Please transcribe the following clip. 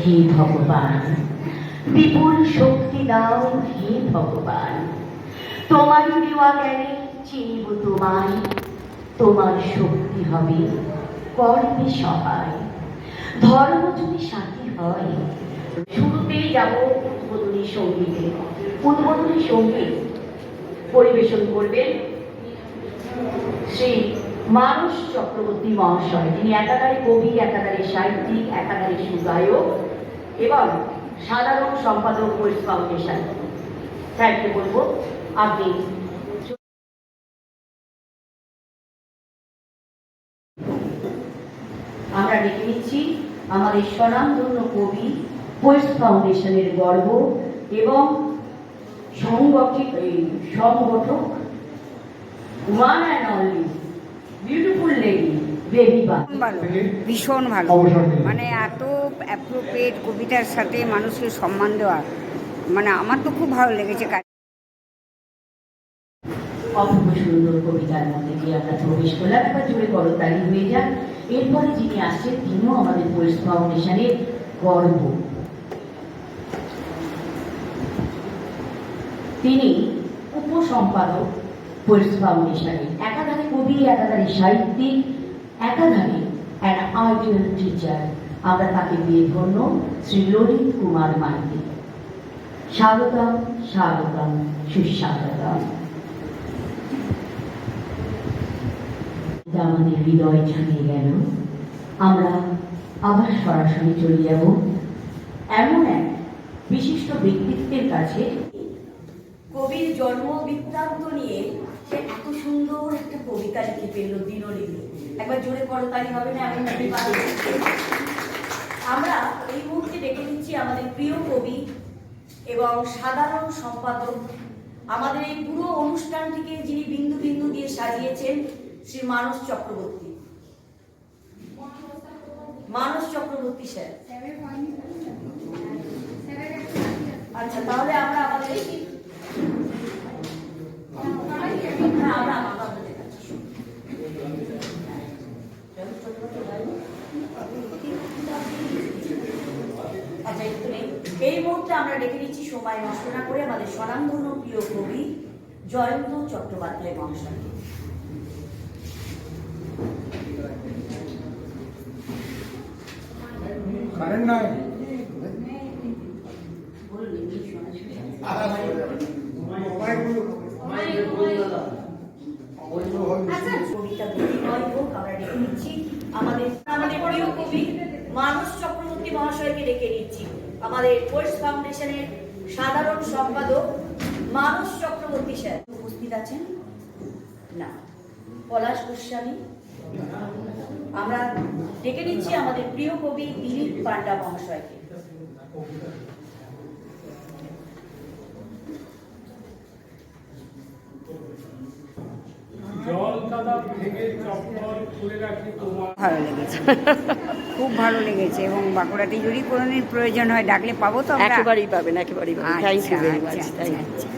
হে ভগবান, বিপুল শক্তি দাও হে ভগবান। তোমারই দেওয়া জ্ঞানে চিনিব তোমায়, তোমার শক্তি হবে করবে সহায় ধর্ম যদি সাথী হয় শুরুতেই যাব উদ্বোধনী সঙ্গীতে। উদ্বোধনী সংগীত পরিবেশন করবেন শ্রী মানস চক্রবর্তী মহাশয়, যিনি একাধারে কবি, একাধারে সাহিত্যিক, একাধারে সুগায়ক এবং সাধারণ সম্পাদক ওয়েস্ট ফাউন্ডেশন। স্যারকে বলব। আপনি আমরা ডেকে নিচ্ছি আমাদের স্বনামধন্য কবি ওয়েস্ট ফাউন্ডেশনের গর্ব এবং সংগঠিত সংগঠক ওয়ান অ্যান্ড অনলি ভীষণ ভালো। মানে এত অ্যাপ্রোপ্রিয়েট কবিতার সাথে মানুষকে সম্মান দেওয়া মানে আমার তো খুব ভালো লেগেছে। কাজ অপূর্ব সুন্দর কবিতার মধ্যে দিয়ে আমরা প্রবেশ করলাম এবার জুড়ে করতালি হয়ে যান। এরপরে যিনি আসছেন তিনিও আমাদের ওয়েস্ট ফাউন্ডেশনের গর্ব। তিনি উপসম্পাদক একাধারে কবি, একাধারে সাহিত্যিক, একাধারে অ্যান আইডিয়াল টিচার আমরা তাকে ধন্য শ্রী ললিত কুমার মাইতি। স্বাগতম স্বাগতম, সুস্বাগতম। আমাদের হৃদয় ছুঁয়ে গেল। আমরা আবার সরাসরি চলে যাব। এমন এক বিশিষ্ট ব্যক্তিত্বের কাছে। কবির জন্ম বৃত্তান্ত নিয়ে সে এত সুন্দর একটা কবিতা লিখে ফেলল দিনলিপি একবার জোরে করতালি হবে না, এমন আমরা এই মুহূর্তে ডেকে নিচ্ছি আমাদের প্রিয় কবি এবং সাধারণ সম্পাদক, আমাদের এই পুরো অনুষ্ঠানটিকে যিনি বিন্দু বিন্দু দিয়ে সাজিয়েছেন, শ্রী মানস চক্রবর্তী। মানস চক্রবর্তী স্যার। আচ্ছা তাহলে আমরা আমাদের হ্যাঁ, আমরা আমাদের দেখাচ্ছি। আচ্ছা একটু নেই এই মুহূর্তে আমরা ডেকে নিচ্ছি সময় নষ্ট না করে আমাদের স্বনামধন্য প্রিয় কবি জয়ন্ত চট্টোপাধ্যায় মহাশয়কে কারেন্ট নাই? আমাদের আমাদের প্রিয় কবি মানস চক্রবর্তী মহাশয়কে ডেকে নিচ্ছি। আমাদের কোর্স ফাউন্ডেশনের সাধারণ সম্পাদক মানস চক্রবর্তী স্যার। উপস্থিত আছেন? না। পলাশ গোস্বামী। আমরা ডেকে নিচ্ছি আমাদের প্রিয় কবি দিলীপ পান্ডা মহাশয়কে। ভালো লেগেছে। খুব ভালো লেগেছে এবং বাঁকুড়াতে যদি কোনোদিন প্রয়োজন হয় ডাকলে পাবো তো একেবারেই পাবেন একেবারেই পাবেন। Thank you very much thank আচ্ছা।